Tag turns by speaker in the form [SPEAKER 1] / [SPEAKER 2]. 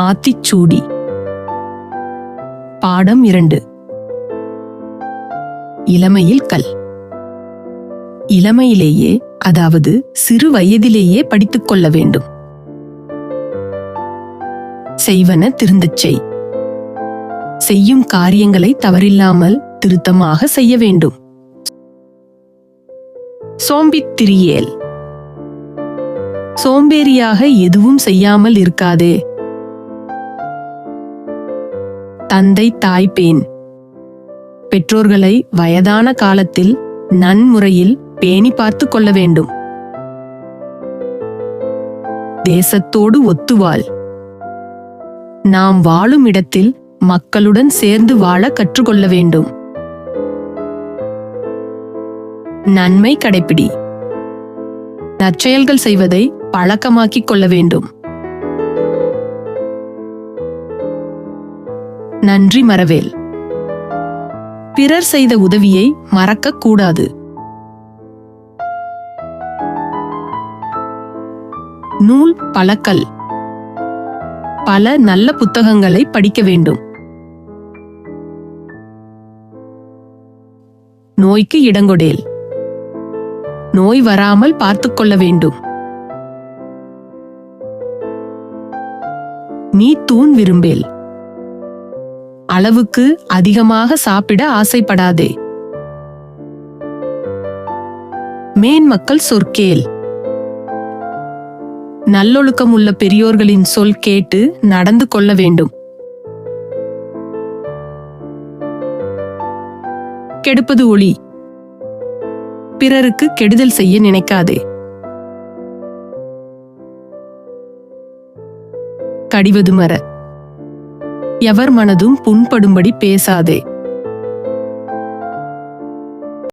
[SPEAKER 1] ஆத்திச்சூடி. பாடம் இரண்டு. இளமையில் கல். இளமையிலேயே அதாவது சிறு வயதிலேயே படித்துக் கொள்ள வேண்டும். செய்வன திருந்தச் செய். செய்யும் காரியங்களை தவறில்லாமல் திருத்தமாக செய்ய வேண்டும். சோம்பித்திரியேல் சோம்பேறியாக எதுவும் செய்யாமல் இருக்காதே. தந்தை தாய்ப்பேன் பெற்றோர்களை வயதான காலத்தில் நன்முறையில் பேணி பார்த்து கொள்ள வேண்டும். தேசத்தோடு ஒத்துவாள். நாம் வாழும் இடத்தில் மக்களுடன் சேர்ந்து வாழ கற்றுக்கொள்ள வேண்டும். நன்மை கடைப்பிடி. நற்செயல்கள் செய்வதை பழக்கமாக்கிக் கொள்ள வேண்டும். நன்றி மறவேல். பிறர் செய்த உதவியை மறக்கக்கூடாது. நூல் பழக்கல் பல நல்ல புத்தகங்களை படிக்க வேண்டும். நோய்க்கு இடங்கொடேல். நோய் வராமல் பார்த்துக்கொள்ள வேண்டும். நீ தூண் விரும்பேல். அளவுக்கு அதிகமாக சாப்பிட ஆசைப்படாதே. மேன்மக்கள் சொற்கேல் நல்லொழுக்கம் உள்ள பெரியோர்களின் சொல் கேட்டு நடந்து கொள்ள வேண்டும். கெடுப்பது ஒளி. பிறருக்கு கெடுதல் செய்ய நினைக்காதே. கடிவது மர. எவர் மனதும் புண்படும்படி பேசாதே.